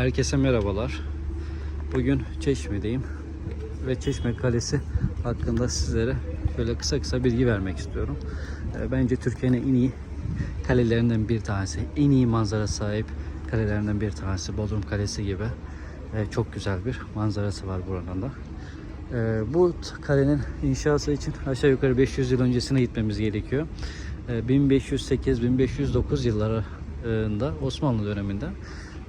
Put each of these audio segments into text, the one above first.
Herkese merhabalar. Bugün Çeşme'deyim ve Çeşme Kalesi hakkında sizlere böyle kısa kısa bilgi vermek istiyorum. Ee, Bence Türkiye'nin en iyi kalelerinden bir tanesi, en iyi manzara sahip kalelerinden bir tanesi Bodrum Kalesi gibi. Ee, Çok güzel bir manzarası var buranın da. Ee, Bu kalenin inşası için aşağı yukarı 500 yıl öncesine gitmemiz gerekiyor. Ee, 1508-1509 yıllarında Osmanlı döneminde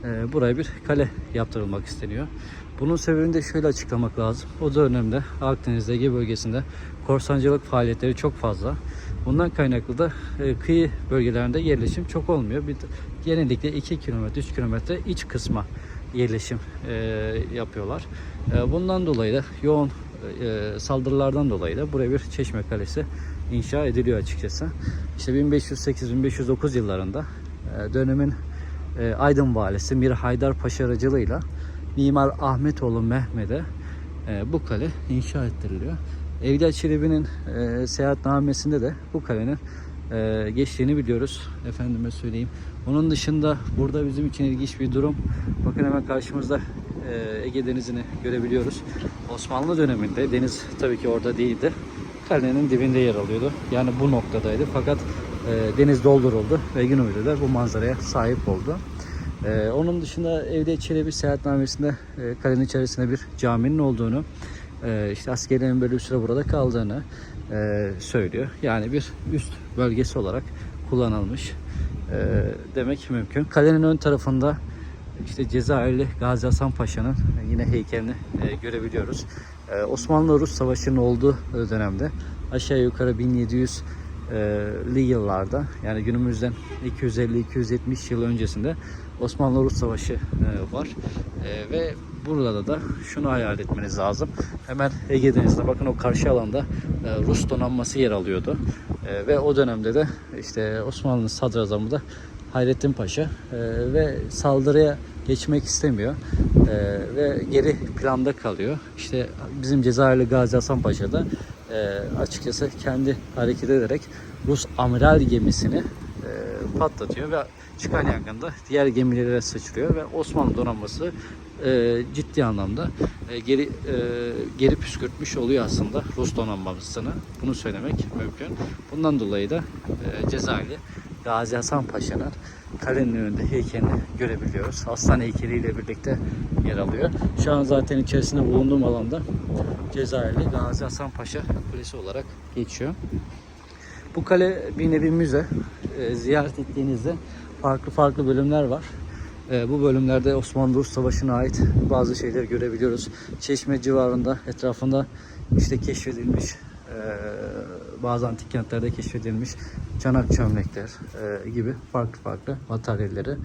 e, buraya bir kale yaptırılmak isteniyor. Bunun sebebini de şöyle açıklamak lazım. O dönemde Akdeniz Ege bölgesinde korsancılık faaliyetleri çok fazla. Bundan kaynaklı da e, kıyı bölgelerinde yerleşim çok olmuyor. Bir, genellikle 2 kilometre, 3 kilometre iç kısma yerleşim e, yapıyorlar. E, bundan dolayı da yoğun e, saldırılardan dolayı da buraya bir çeşme kalesi inşa ediliyor açıkçası. İşte 1508-1509 yıllarında e, dönemin e, Aydın valisi Mir Haydar Paşa aracılığıyla Mimar Ahmetoğlu Mehmet'e e, bu kale inşa ettiriliyor. Evliya Çelebi'nin e, seyahatnamesinde de bu kalenin e, geçtiğini biliyoruz. Efendime söyleyeyim. Onun dışında burada bizim için ilginç bir durum. Bakın hemen karşımızda Ege Denizi'ni görebiliyoruz. Osmanlı döneminde deniz tabii ki orada değildi. Kalenin dibinde yer alıyordu. Yani bu noktadaydı. Fakat e, deniz dolduruldu ve günümüzde de bu manzaraya sahip oldu. E, onun dışında Evliya Çelebi seyahatnamesinde e, kalenin içerisinde bir caminin olduğunu, e, işte askerlerin böyle bir süre burada kaldığını e, söylüyor. Yani bir üst bölgesi olarak kullanılmış e, demek mümkün. Kalenin ön tarafında işte Cezayirli Gazi Hasan Paşa'nın yine heykelini e, görebiliyoruz. E, Osmanlı-Rus Savaşı'nın olduğu dönemde aşağı yukarı 1700'li yıllarda yani günümüzden 250-270 yıl öncesinde Osmanlı-Rus Savaşı var. Ve burada da şunu hayal etmeniz lazım. Hemen Ege Denizi'nde bakın o karşı alanda Rus donanması yer alıyordu. Ve o dönemde de işte Osmanlı sadrazamı da Hayrettin Paşa e, ve saldırıya geçmek istemiyor E, ve geri planda kalıyor. İşte bizim Cezayirli Gazi Hasan Paşa da e, açıkçası kendi hareket ederek Rus amiral gemisini e, patlatıyor ve çıkan yangında diğer gemilere sıçrıyor ve Osmanlı donanması e, ciddi anlamda e, geri e, geri püskürtmüş oluyor aslında Rus donanmasını. Bunu söylemek mümkün. Bundan dolayı da e, Cezayirli Gazi Hasan Paşa'nın kalenin önünde heykelini görebiliyoruz. Aslan heykeliyle birlikte yer alıyor. Şu an zaten içerisinde bulunduğum alanda Cezayirli Gazi Hasan Paşa Kulesi olarak geçiyor. Bu kale bir nevi müze. E, ziyaret ettiğinizde farklı farklı bölümler var. E, bu bölümlerde Osmanlı-Rus Savaşı'na ait bazı şeyler görebiliyoruz. Çeşme civarında, etrafında işte keşfedilmiş e, bazı antik kentlerde keşfedilmiş çanak çömlekler e, gibi farklı farklı materyalleri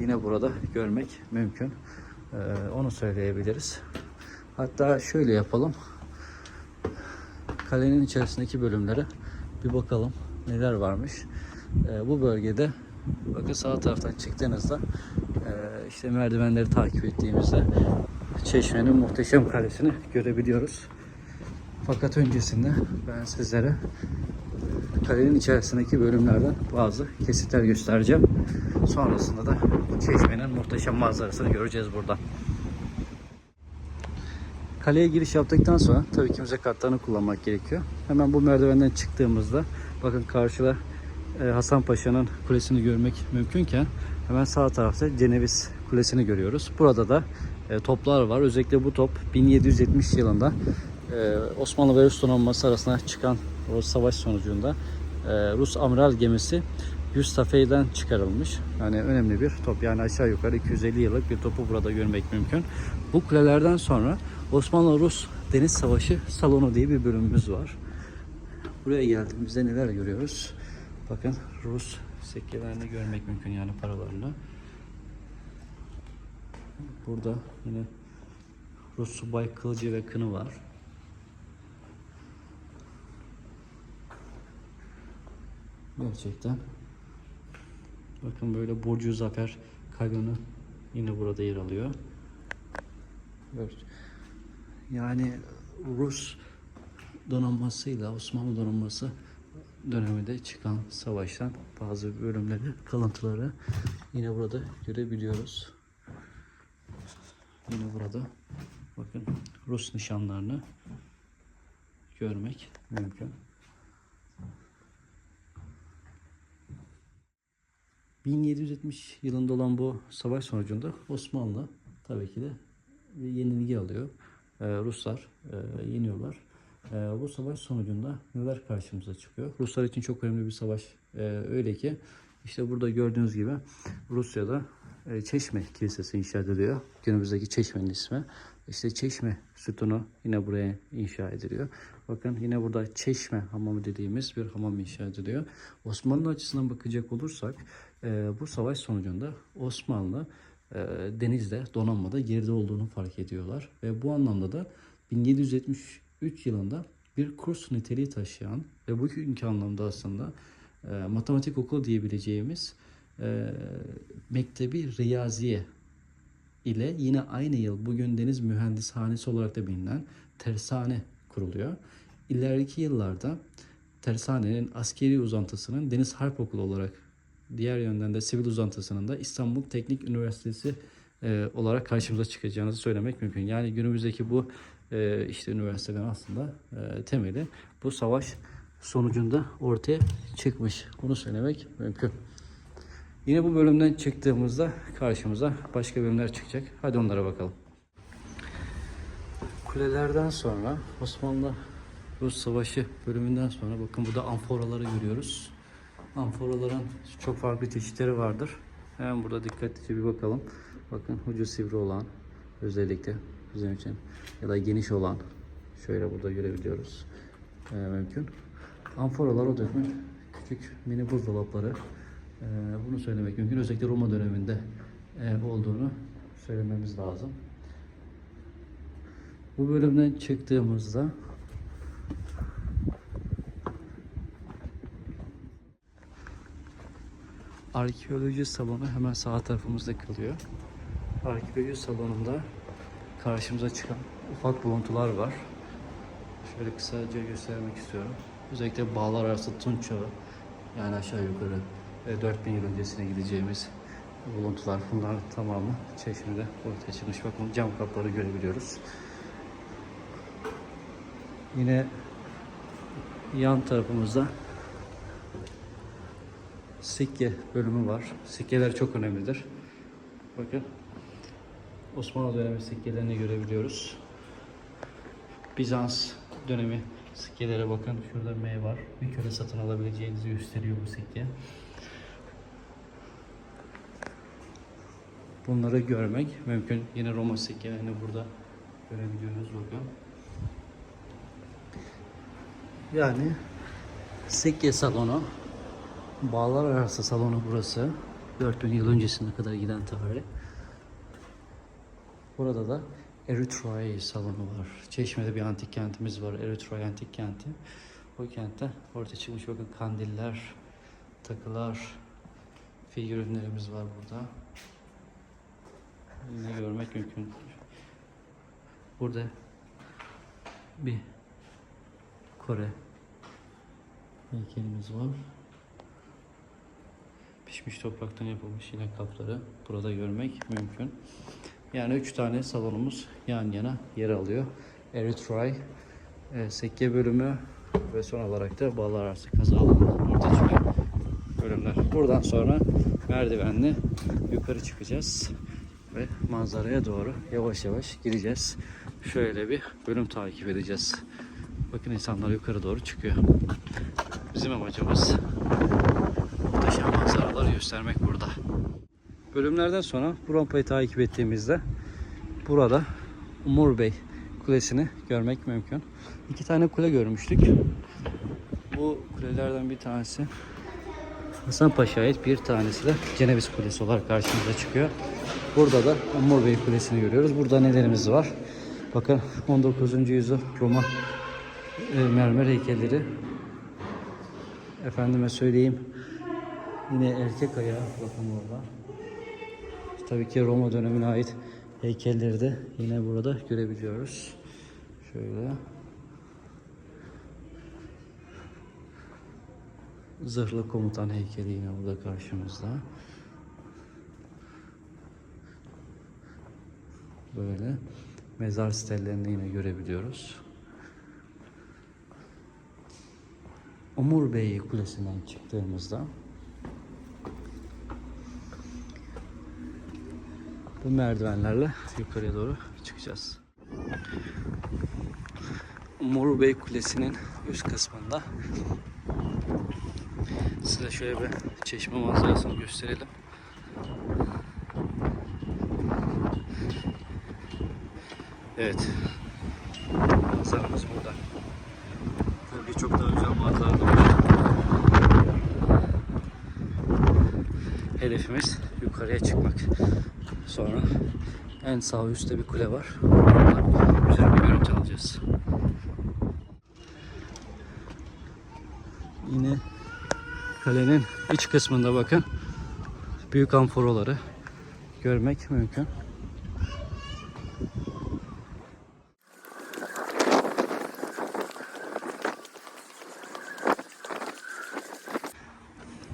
yine burada görmek mümkün. E, onu söyleyebiliriz. Hatta şöyle yapalım. Kalenin içerisindeki bölümlere bir bakalım neler varmış. E, bu bölgede bakın sağ taraftan çıktığınızda e, işte merdivenleri takip ettiğimizde Çeşme'nin muhteşem kalesini görebiliyoruz. Fakat öncesinde ben sizlere kalenin içerisindeki bölümlerden bazı kesitler göstereceğim. Sonrasında da Çeşme'nin muhteşem manzarasını göreceğiz buradan. Kaleye giriş yaptıktan sonra tabii ki müze kartlarını kullanmak gerekiyor. Hemen bu merdivenden çıktığımızda bakın karşıda e, Hasan Paşa'nın kulesini görmek mümkünken hemen sağ tarafta Ceneviz Kulesi'ni görüyoruz. Burada da e, toplar var. Özellikle bu top 1770 yılında Osmanlı ve Rus donanması arasında çıkan o savaş sonucunda e, Rus amiral gemisi Yustafey'den çıkarılmış. Yani önemli bir top. Yani aşağı yukarı 250 yıllık bir topu burada görmek mümkün. Bu kulelerden sonra Osmanlı-Rus Deniz Savaşı Salonu diye bir bölümümüz var. Buraya geldiğimizde neler görüyoruz? Bakın Rus sekkelerini görmek mümkün yani paralarını. Burada yine Rus subay kılıcı ve kını var. Gerçekten. Bakın böyle Burcu Zafer kalyonu yine burada yer alıyor. Evet. Yani Rus donanmasıyla Osmanlı donanması döneminde çıkan savaştan bazı bölümleri, kalıntıları yine burada görebiliyoruz. yine burada bakın Rus nişanlarını görmek mümkün. 1770 yılında olan bu savaş sonucunda Osmanlı tabii ki de yenilgi alıyor. Ee, Ruslar e, yeniyorlar. Ee, bu savaş sonucunda neler karşımıza çıkıyor? Ruslar için çok önemli bir savaş. Ee, öyle ki işte burada gördüğünüz gibi Rusya'da e, Çeşme Kilisesi inşa ediliyor. Günümüzdeki Çeşme'nin ismi. İşte Çeşme sütunu yine buraya inşa ediliyor. Bakın yine burada Çeşme hamamı dediğimiz bir hamam inşa ediliyor. Osmanlı açısından bakacak olursak e, bu savaş sonucunda Osmanlı e, denizde donanmada geride olduğunu fark ediyorlar. Ve bu anlamda da 1773 yılında bir kurs niteliği taşıyan ve bugünkü anlamda aslında e, matematik okulu diyebileceğimiz e, Mektebi Riyaziye ile yine aynı yıl bugün Deniz Mühendishanesi olarak da bilinen tersane kuruluyor. İleriki yıllarda tersanenin askeri uzantısının Deniz Harp Okulu olarak diğer yönden de sivil uzantısının da İstanbul Teknik Üniversitesi e, olarak karşımıza çıkacağınızı söylemek mümkün. Yani günümüzdeki bu e, işte üniversitelerin aslında e, temeli bu savaş sonucunda ortaya çıkmış. Bunu söylemek mümkün. Yine bu bölümden çıktığımızda karşımıza başka bölümler çıkacak. Hadi onlara bakalım. Kulelerden sonra Osmanlı Rus Savaşı bölümünden sonra bakın burada amforaları görüyoruz. Amforaların çok farklı çeşitleri vardır. Hemen burada dikkatlice bir bakalım. Bakın ucu sivri olan özellikle bizim için ya da geniş olan şöyle burada görebiliyoruz. Ee, mümkün. Amforalar o dönem küçük mini buzdolapları. Ee, bunu söylemek mümkün. Özellikle Roma döneminde e, olduğunu söylememiz lazım. Bu bölümden çıktığımızda arkeoloji salonu hemen sağ tarafımızda kalıyor. Arkeoloji salonunda karşımıza çıkan ufak buluntular var. Şöyle kısaca göstermek istiyorum. Özellikle bağlar arası Tunç yani aşağı yukarı e, 4000 yıl öncesine gideceğimiz buluntular bunlar tamamı çeşmede ortaya çıkmış. Bakın cam kapları görebiliyoruz. Yine yan tarafımızda sikke bölümü var. Sikkeler çok önemlidir. Bakın Osmanlı dönemi sikkelerini görebiliyoruz. Bizans dönemi sikkelere bakın. Şurada M var. Bir köle satın alabileceğinizi gösteriyor bu sikke. Bunları görmek mümkün. Yine Roma sikkelerini burada görebiliyoruz bakın. Yani sikke salonu Bağlar arası salonu burası. 4000 yıl öncesine kadar giden tarih. Burada da Erythrae salonu var. Çeşme'de bir antik kentimiz var. Erythrae antik kenti. O kentte ortaya çıkmış bakın kandiller, takılar, figürünlerimiz var burada. Yine görmek mümkün. Burada bir Kore heykelimiz var. Pişmiş topraktan yapılmış yine kapları burada görmek mümkün. Yani üç tane salonumuz yan yana yer alıyor. Eritray, e, sekke bölümü ve son olarak da bağlar arası kaza alanı ortaya çıkan bölümler. Buradan sonra merdivenle yukarı çıkacağız ve manzaraya doğru yavaş yavaş gireceğiz. Şöyle bir bölüm takip edeceğiz. Bakın insanlar yukarı doğru çıkıyor. Bizim amacımız göstermek burada. Bölümlerden sonra bu rampayı takip ettiğimizde burada Umur Bey Kulesi'ni görmek mümkün. İki tane kule görmüştük. Bu kulelerden bir tanesi Hasan Paşa'ya ait bir tanesi de Ceneviz Kulesi olarak karşımıza çıkıyor. Burada da Umur Bey Kulesi'ni görüyoruz. Burada nelerimiz var? Bakın 19. yüzyıl Roma e, mermer heykelleri. Efendime söyleyeyim Yine erkek ayağı bakın burada. Tabii ki Roma dönemine ait heykelleri de yine burada görebiliyoruz. Şöyle. Zırhlı komutan heykeli yine burada karşımızda. Böyle mezar stellerini yine görebiliyoruz. Umur Bey Kulesi'nden çıktığımızda bu merdivenlerle yukarıya doğru çıkacağız. Umur Bey Kulesi'nin üst kısmında size şöyle bir çeşme manzarasını gösterelim. Evet. Manzaramız burada. Tabii çok daha güzel manzara da var. Hedefimiz yukarıya çıkmak. Sonra en sağ üstte bir kule var. Oradan güzel bir görüntü alacağız. Yine kalenin iç kısmında bakın büyük amforaları görmek mümkün.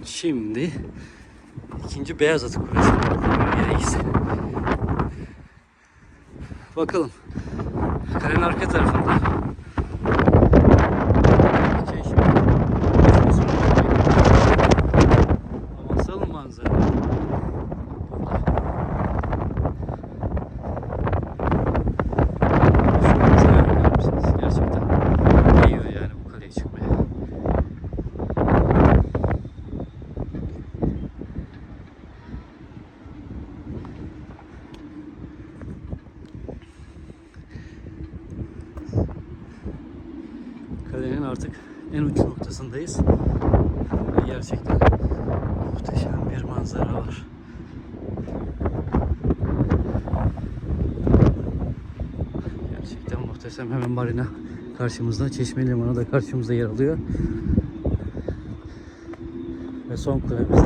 Şimdi ikinci beyaz atı kulesi yereyiz. Bakalım. Kalenin arka tarafında çeşme. Havasal manzara. Şu manzaraya bakar mısınız? Gerçekten değiyor yani bu kaleye çıkmaya. Kalenin artık en uç noktasındayız. Gerçekten muhteşem bir manzara var. Gerçekten muhteşem. Hemen marina karşımızda. Çeşme Limanı da karşımızda yer alıyor. Ve son kulemiz